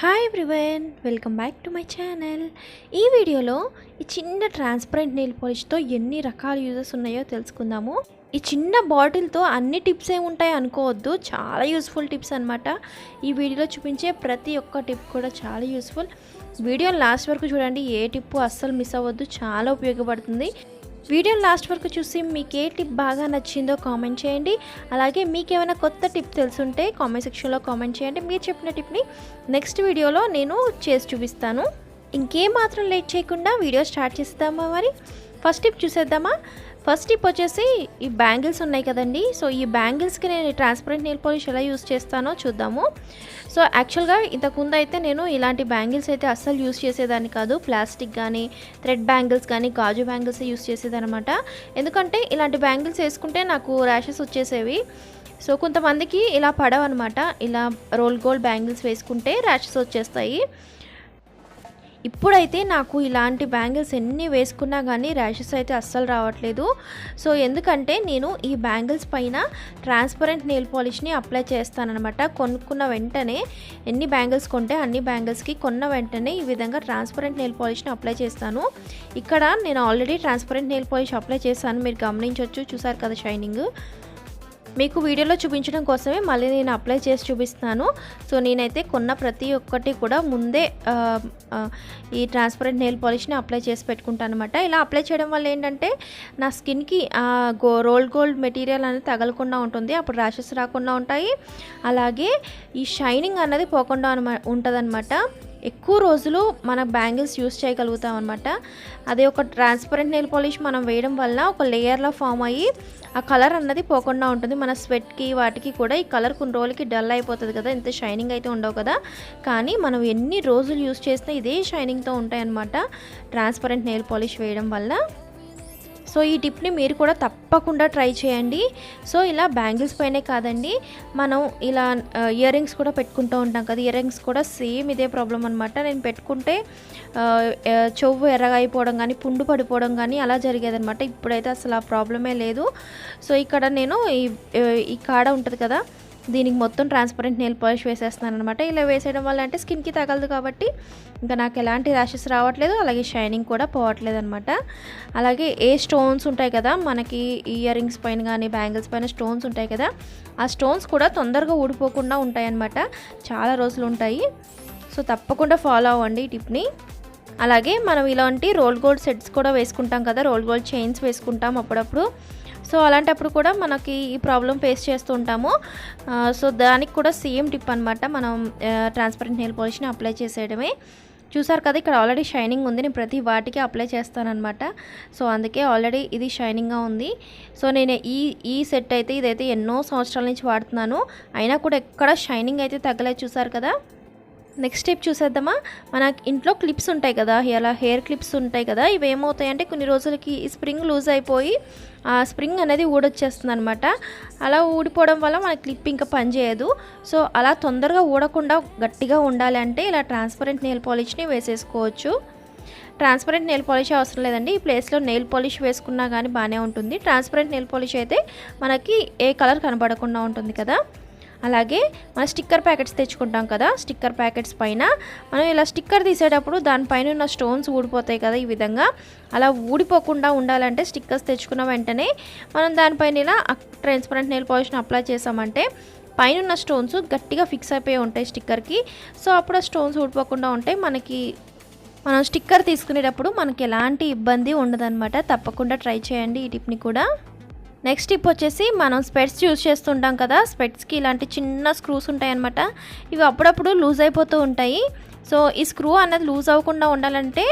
Hi everyone welcome back to my channel ఈ వీడియోలో ఈ చిన్న ట్రాన్స్పరెంట్ నెయిల్ పాలిష్తో ఎన్ని రకాల యూజెస్ ఉన్నాయో తెలుసుకుందాము. ఈ చిన్న బాటిల్తో అన్ని టిప్స్ ఏమి ఉంటాయి అనుకోవద్దు చాలా యూస్ఫుల్ టిప్స్ అనమాట ఈ వీడియోలో చూపించే ప్రతి ఒక్క టిప్ కూడా చాలా యూస్ఫుల్ వీడియో లాస్ట్ వరకు చూడండి ఏ టిప్పు అస్సలు మిస్ అవ్వద్దు చాలా ఉపయోగపడుతుంది. వీడియో లాస్ట్ వరకు చూసి మీకు ఏ టిప్ బాగా నచ్చిందో కామెంట్ చేయండి. అలాగే మీకు ఏమైనా కొత్త టిప్ తెలుసుంటే కామెంట్ సెక్షన్లో కామెంట్ చేయండి. మీరు చెప్పిన టిప్ని నెక్స్ట్ వీడియోలో నేను చేసి చూపిస్తాను. ఇంకేమాత్రం లేట్ చేయకుండా వీడియో స్టార్ట్ చేస్తామా మరి? ఫస్ట్ టిప్ చూసేద్దామా? ఫస్ట్ టిప్ వచ్చేసి ఈ బ్యాంగిల్స్ ఉన్నాయి కదండి. సో ఈ బ్యాంగిల్స్కి నేను ట్రాన్స్పరెంట్ నెయిల్ పాలిష్ ఎలా యూస్ చేస్తానో చూద్దాము. సో యాక్చువల్గా ఇంతకుముందు అయితే నేను ఇలాంటి బ్యాంగిల్స్ అయితే అస్సలు యూస్ చేసేదాన్ని కాదు. ప్లాస్టిక్ కానీ థ్రెడ్ బ్యాంగిల్స్ కానీ గాజు బ్యాంగిల్స్ యూస్ చేసేదనమాట ఎందుకంటే ఇలాంటి బ్యాంగిల్స్ వేసుకుంటే నాకు ర్యాషెస్ వచ్చేసేవి. సో కొంతమందికి ఇలా పడవన్నమాట. ఇలా రోల్ గోల్డ్ బ్యాంగిల్స్ వేసుకుంటే ర్యాషెస్ వచ్చేస్తాయి. ఇప్పుడైతే నాకు ఇలాంటి బ్యాంగిల్స్ ఎన్ని వేసుకున్నా కానీ ర్యాషెస్ అయితే అస్సలు రావట్లేదు. సో ఎందుకంటే నేను ఈ బ్యాంగిల్స్ పైన ట్రాన్స్పరెంట్ నెయిల్ పాలిష్ని అప్లై చేస్తానమాట కొనుక్కున్న వెంటనే ఎన్ని బ్యాంగిల్స్ కొంటే అన్ని బ్యాంగిల్స్కి కొన్న వెంటనే ఈ విధంగా ట్రాన్స్పరెంట్ నెయిల్ పాలిష్ని అప్లై చేస్తాను. ఇక్కడ నేను already transparent nail polish apply చేశాను. మీరు గమనించవచ్చు చూసారు కదా షైనింగ్. మీకు వీడియోలో చూపించడం కోసమే మళ్ళీ నేను అప్లై చేసి చూపిస్తాను సో నేనైతే కొన్న ప్రతి ఒక్కటి కూడా ముందే ఈ ట్రాన్స్పరెంట్ నెయిల్ పాలిష్ని అప్లై చేసి పెట్టుకుంటాను అనమాట ఇలా అప్లై చేయడం వల్ల ఏంటంటే నా స్కిన్కి గో రోల్ గోల్డ్ మెటీరియల్ అనేది తగలకుండా ఉంటుంది. అప్పుడు ర్యాషెస్ రాకుండా ఉంటాయి. అలాగే ఈ షైనింగ్ అన్నది పోకుండా అనమా ఉంటుందన్నమాట. ఎక్కువ రోజులు మన బ్యాంగిల్స్ యూస్ చేయగలుగుతాం అనమాట అదే ఒక ట్రాన్స్పరెంట్ నెయిల్ పాలిష్ మనం వేయడం వల్ల ఒక లేయర్లో ఫామ్ అయ్యి ఆ కలర్ అన్నది పోకుండా ఉంటుంది. మన స్వెట్కి వాటికి కూడా ఈ కలర్ కొన్ని రోజులకి డల్ అయిపోతుంది కదా. ఇంత షైనింగ్ అయితే ఉండవు కదా. కానీ మనం ఎన్ని రోజులు యూస్ చేసినా ఇదే షైనింగ్తో ఉంటాయన్నమాట. ట్రాన్స్పరెంట్ నెయిల్ పాలిష్ వేయడం వల్ల సో ఈ టిప్ని మీరు కూడా తప్పకుండా ట్రై చేయండి. సో ఇలా బ్యాంగిల్స్ పైనే కాదండి మనం ఇలా ఇయర్ రింగ్స్ కూడా పెట్టుకుంటూ ఉంటాం కదా ఇయర్ రింగ్స్ కూడా సేమ్ ఇదే ప్రాబ్లం అనమాట నేను పెట్టుకుంటే చెవు ఎర్రగా అయిపోవడం కానీ పుండు పడిపోవడం కానీ అలా జరిగేదనమాట ఇప్పుడైతే అసలు ఆ ప్రాబ్లమే లేదు. సో ఇక్కడ నేను ఈ ఈ కాడ ఉంటుంది కదా దీనికి మొత్తం ట్రాన్స్పరెంట్ నెయిల్ పాలిష్ వేసేస్తున్నాను అనమాట ఇలా వేసేయడం వల్ల అంటే స్కిన్కి తగలదు కాబట్టి ఇంకా నాకు ఎలాంటి ర్యాషెస్ రావట్లేదు అలాగే షైనింగ్ కూడా పోవట్లేదు అనమాట అలాగే ఏ స్టోన్స్ ఉంటాయి కదా మనకి ఇయర్ రింగ్స్ పైన కానీ బ్యాంగిల్స్ పైన స్టోన్స్ ఉంటాయి కదా ఆ స్టోన్స్ కూడా తొందరగా ఊడిపోకుండా ఉంటాయి అనమాట చాలా రోజులు ఉంటాయి. సో తప్పకుండా ఫాలో అవ్వండి ఈ టిప్ని. అలాగే మనం ఇలాంటి రోల్ గోల్డ్ సెట్స్ కూడా వేసుకుంటాం కదా రోల్ గోల్డ్ చైన్స్ వేసుకుంటాం అప్పుడప్పుడు. సో అలాంటప్పుడు కూడా మనకి ఈ ప్రాబ్లం ఫేస్ చేస్తూ ఉంటాము. సో దానికి కూడా సేమ్ టిప్ అనమాట మనం ట్రాన్స్పరెంట్ నెయిల్ పాలిష్ని అప్లై చేసేయడమే. చూసారు కదా ఇక్కడ ఆల్రెడీ షైనింగ్ ఉంది నేను ప్రతి వాటికి అప్లై చేస్తానమాట సో అందుకే ఆల్రెడీ ఇది షైనింగ్గా ఉంది. సో నేను ఈ ఈ సెట్ అయితే ఇదైతే ఎన్నో సంవత్సరాల నుంచి వాడుతున్నాను. అయినా కూడా ఎక్కడ షైనింగ్ అయితే తగ్గలేదు చూసారు కదా. నెక్స్ట్ స్టెప్ చూసేద్దామా? మన ఇంట్లో క్లిప్స్ ఉంటాయి కదా ఇలా హెయిర్ క్లిప్స్ ఉంటాయి కదా ఇవి ఏమవుతాయంటే కొన్ని రోజులకి ఈ స్ప్రింగ్ లూజ్ అయిపోయి ఆ స్ప్రింగ్ అనేది ఊడొచ్చేస్తుంది అనమాట అలా ఊడిపోవడం వల్ల మన క్లిప్ ఇంకా పనిచేయదు. సో అలా తొందరగా ఊడకుండా గట్టిగా ఉండాలి అంటే ఇలా ట్రాన్స్పరెంట్ నెయిల్ పాలిష్ని వేసేసుకోవచ్చు. ట్రాన్స్పరెంట్ నెయిల్ పాలిష్ అవసరం లేదండి. ఈ ప్లేస్లో నెయిల్ పాలిష్ వేసుకున్నా కానీ బాగానే ఉంటుంది. ట్రాన్స్పరెంట్ నెయిల్ పాలిష్ అయితే మనకి ఏ కలర్ కనబడకుండా ఉంటుంది కదా. అలాగే మన స్టిక్కర్ ప్యాకెట్స్ తెచ్చుకుంటాం కదా స్టిక్కర్ ప్యాకెట్స్ పైన. మనం ఇలా స్టిక్కర్ తీసేటప్పుడు దానిపైన ఉన్న స్టోన్స్ ఊడిపోతాయి కదా ఈ విధంగా. అలా ఊడిపోకుండా ఉండాలంటే స్టిక్కర్స్ తెచ్చుకున్న వెంటనే మనం దానిపైన ఇలా ట్రాన్స్పరెంట్ నెయిల్ పాలిష్ని అప్లై చేసామంటే పైన ఉన్న స్టోన్స్ గట్టిగా ఫిక్స్ అయిపోయి ఉంటాయి స్టిక్కర్కి. సో అప్పుడు ఆ స్టోన్స్ ఊడిపోకుండా ఉంటాయి. మనకి మనం స్టిక్కర్ తీసుకునేటప్పుడు మనకి ఎలాంటి ఇబ్బంది ఉండదన్నమాట. తప్పకుండా ట్రై చేయండి ఈ టిప్ని కూడా. నెక్స్ట్ టిప్ వచ్చేసి మనం స్పెట్స్ యూజ్ చేస్తుంటాం కదా స్పెట్స్కి ఇలాంటి చిన్న స్క్రూస్ ఉంటాయన్నమాట. ఇవి అప్పుడప్పుడు లూజ్ అయిపోతూ ఉంటాయి. సో ఈ స్క్రూ అన్నది లూజ్ అవ్వకుండా ఉండాలంటే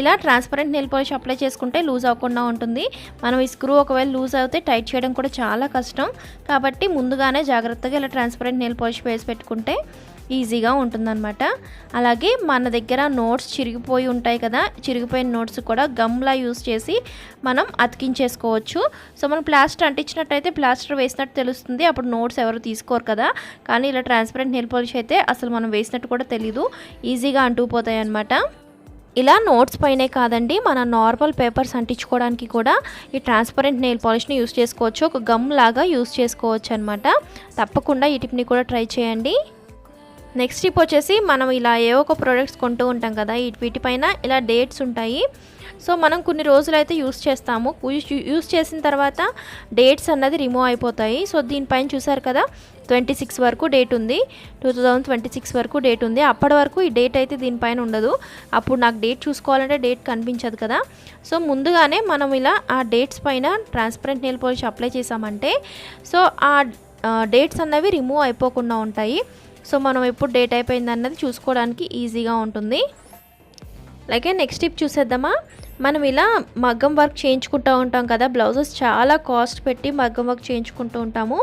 ఇలా ట్రాన్స్పరెంట్ నెయిల్ పాలిష్ అప్లై చేసుకుంటే లూజ్ అవ్వకుండా ఉంటుంది. మనం ఈ స్క్రూ ఒకవేళ లూజ్ అవుతే టైట్ చేయడం కూడా చాలా కష్టం. కాబట్టి ముందుగానే జాగ్రత్తగా ఇలా ట్రాన్స్పరెంట్ నెయిల్ పాలిష్ వేసి పెట్టుకుంటే ఈజీగా ఉంటుందన్నమాట. అలాగే మన దగ్గర నోట్స్ చిరిగిపోయి ఉంటాయి కదా చిరిగిపోయిన నోట్స్ కూడా గమ్లా యూస్ చేసి మనం అతికించేసుకోవచ్చు. సో మనం ప్లాస్టర్ అంటించినట్టయితే ప్లాస్టర్ వేసినట్టు తెలుస్తుంది అప్పుడు నోట్స్ ఎవరు తీసుకోరు కదా. కానీ ఇలా ట్రాన్స్పరెంట్ నెయిల్ పాలిష్ అయితే అసలు మనం వేసినట్టు కూడా తెలీదు ఈజీగా అంటుకుపోతాయి అన్నమాట. ఇలా నోట్స్ పైనే కాదండి మన నార్మల్ పేపర్స్ అంటించుకోవడానికి కూడా ఈ ట్రాన్స్పరెంట్ నెయిల్ పాలిష్ని యూస్ చేసుకోవచ్చు ఒక గమ్ లాగా యూస్ చేసుకోవచ్చు అనమాట తప్పకుండా ఈ టిప్ని కూడా ట్రై చేయండి. నెక్స్ట్ టిప్ వచ్చేసి మనం ఇలా ఏ ఒక ప్రోడక్ట్స్ కొంటూ ఉంటాం కదా వీటిపైన ఇలా డేట్స్ ఉంటాయి. సో మనం కొన్ని రోజులు అయితే యూస్ చేస్తాము. యూస్- యూస్ చేసిన తర్వాత డేట్స్ అన్నది రిమూవ్ అయిపోతాయి. సో దీనిపైన చూసారు కదా ట్వంటీ సిక్స్ వరకు డేట్ ఉంది. టూ థౌజండ్ ట్వంటీ సిక్స్ వరకు డేట్ ఉంది. అప్పటి వరకు ఈ డేట్ అయితే దీనిపైన ఉండదు. అప్పుడు నాకు డేట్ చూసుకోవాలంటే డేట్ కనిపించదు కదా. సో ముందుగానే మనం ఇలా ఆ డేట్స్ పైన ట్రాన్స్పరెంట్ నెయిల్ పాలిష్ అప్లై చేసామంటే సో ఆ డేట్స్ అన్నవి రిమూవ్ అయిపోకుండా ఉంటాయి. సో మనం ఎప్పుడు డేట్ అయిపోయింది అన్నది చూసుకోవడానికి ఈజీగా ఉంటుంది. అలాగే నెక్స్ట్ టిప్ చూసేద్దామా? మనం ఇలా మగ్గం వర్క్ చేయించుకుంటూ ఉంటాం కదా బ్లౌజెస్ చాలా కాస్ట్ పెట్టి మగ్గం వర్క్ చేయించుకుంటూ ఉంటాము.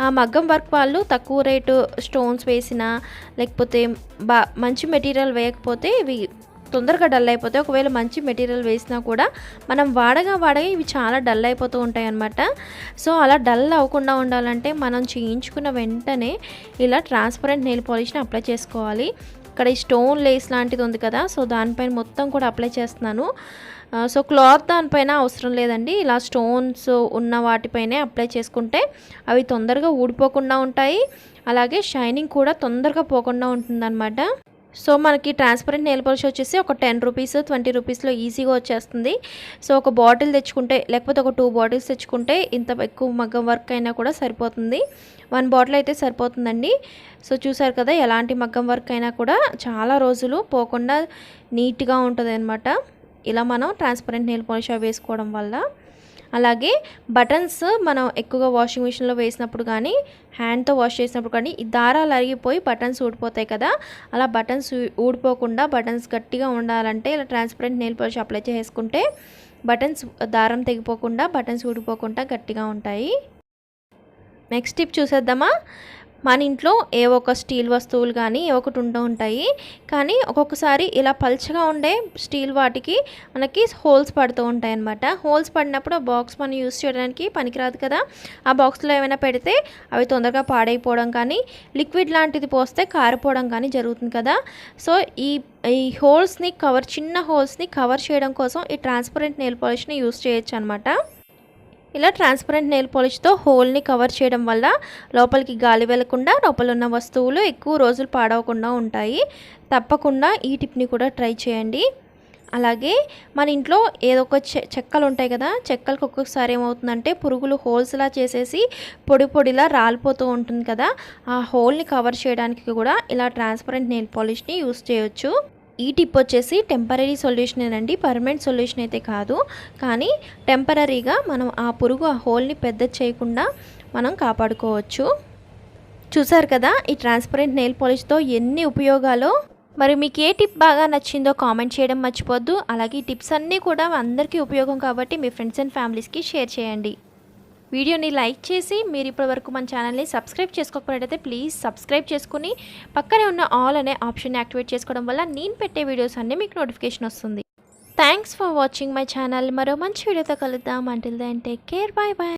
ఆ మగ్గం వర్క్ వాళ్ళు తక్కువ రేటు స్టోన్స్ వేసినా లేకపోతే బా మంచి మెటీరియల్ వేయకపోతే ఇవి తొందరగా డల్ అయిపోతాయి. ఒకవేళ మంచి మెటీరియల్ వేసినా కూడా మనం వాడగా వాడగా ఇవి చాలా డల్ అయిపోతూ ఉంటాయి అన్నమాట సో అలా డల్ అవ్వకుండా ఉండాలంటే మనం చేయించుకున్న వెంటనే ఇలా ట్రాన్స్పరెంట్ నెయిల్ పాలిష్ని అప్లై చేసుకోవాలి. ఇక్కడ ఈ స్టోన్ లేస్ లాంటిది ఉంది కదా సో దానిపైన మొత్తం కూడా అప్లై చేస్తున్నాను. సో క్లాత్ దానిపైన అవసరం లేదండి. ఇలా స్టోన్స్ ఉన్న వాటిపైనే అప్లై చేసుకుంటే అవి తొందరగా ఊడిపోకుండా ఉంటాయి. అలాగే షైనింగ్ కూడా తొందరగా పోకుండా ఉంటుందన్నమాట. సో మనకి ట్రాన్స్పరెంట్ నెయిల్ పాలిష్ వచ్చేసి ఒక టెన్ రూపీస్ ట్వంటీ రూపీస్లో ఈజీగా వచ్చేస్తుంది. సో ఒక బాటిల్ తెచ్చుకుంటే లేకపోతే ఒక టూ బాటిల్స్ తెచ్చుకుంటే ఇంత ఎక్కువ మగ్గం వర్క్ అయినా కూడా సరిపోతుంది. వన్ బాటిల్ అయితే సరిపోతుందండి. సో చూసారు కదా ఎలాంటి మగ్గం వర్క్ అయినా కూడా చాలా రోజులు పోకుండా నీట్గా ఉంటుంది ఇలా మనం ట్రాన్స్పరెంట్ నెయిల్ పాలిష్ వేసుకోవడం వల్ల. అలాగే బటన్స్ మనం ఎక్కువగా వాషింగ్ మిషన్లో వేసినప్పుడు కానీ హ్యాండ్తో వాష్ చేసినప్పుడు కానీ ఈ దారాలు అరిగిపోయి బటన్స్ ఊడిపోతాయి కదా. అలా బటన్స్ ఊడిపోకుండా బటన్స్ గట్టిగా ఉండాలంటే ఇలా ట్రాన్స్పరెంట్ నెయిల్ పాలిష్ అప్లై చేసుకుంటే బటన్స్ దారం తెగిపోకుండా బటన్స్ ఊడిపోకుండా గట్టిగా ఉంటాయి. నెక్స్ట్ టిప్ చూసేద్దామా? మన ఇంట్లో ఏ ఒక స్టీల్ వస్తువులు కానీ ఏ ఒకటి ఉంటూ ఉంటాయి. కానీ ఒక్కొక్కసారి ఇలా పల్చగా ఉండే స్టీల్ వాటికి మనకి హోల్స్ పడుతూ ఉంటాయి అన్నమాట. హోల్స్ పడినప్పుడు ఆ బాక్స్ మనం యూస్ చేయడానికి పనికిరాదు కదా. ఆ బాక్స్లో ఏమైనా పెడితే అవి తొందరగా పాడైపోవడం కానీ లిక్విడ్ లాంటిది పోస్తే కారిపోవడం కానీ జరుగుతుంది కదా. సో ఈ ఈ హోల్స్ని కవర్ చిన్న హోల్స్ని కవర్ చేయడం కోసం ఈ ట్రాన్స్పరెంట్ నెయిల్ పాలిష్ని యూస్ చేయొచ్చు అనమాట ఇలా ట్రాన్స్పరెంట్ నెయిల్ పాలిష్తో హోల్ని కవర్ చేయడం వల్ల లోపలికి గాలి వెళ్ళకుండా లోపల ఉన్న వస్తువులు ఎక్కువ రోజులు పాడవకుండా ఉంటాయి. తప్పకుండా ఈ టిప్ని కూడా ట్రై చేయండి. అలాగే మన ఇంట్లో ఏదో ఒక చె చెక్కలు ఉంటాయి కదా చెక్కలకు ఒక్కొక్కసారి ఏమవుతుందంటే పురుగులు హోల్స్లా చేసేసి పొడి పొడిలా రాలిపోతూ ఉంటుంది కదా ఆ హోల్ని కవర్ చేయడానికి కూడా ఇలా ట్రాన్స్పరెంట్ నెయిల్ పాలిష్ని యూస్ చేయొచ్చు. ఈ టిప్ వచ్చేసి టెంపరీ సొల్యూషన్ అండి పర్మనెంట్ సొల్యూషన్ అయితే కాదు. కానీ టెంపరీగా మనం ఆ పురుగు ఆ హోల్ని పెద్ద చేయకుండా మనం కాపాడుకోవచ్చు. చూసారు కదా ఈ ట్రాన్స్పరెంట్ నెయిల్ పాలిష్తో ఎన్ని ఉపయోగాలు? మరి మీకు ఏ టిప్ బాగా నచ్చిందో కామెంట్ చేయడం మర్చిపోద్దు. అలాగే ఈ టిప్స్ అన్నీ కూడా అందరికీ ఉపయోగం కాబట్టి మీ ఫ్రెండ్స్ అండ్ ఫ్యామిలీస్కి షేర్ చేయండి. వీడియోని లైక్ చేసి మీరు ఇప్పటివరకు మన ఛానల్ని సబ్స్క్రైబ్ చేసుకోకపోయినట్టయితే ప్లీజ్ సబ్స్క్రైబ్ చేసుకుని పక్కనే ఉన్న ఆల్ అనే ఆప్షన్ యాక్టివేట్ చేసుకోవడం వల్ల నేను పెట్టే వీడియోస్ అన్నీ మీకు నోటిఫికేషన్ వస్తుంది. Thanks for watching my channel మరో మంచి వీడియోతో కలుద్దాం. Until then take care bye bye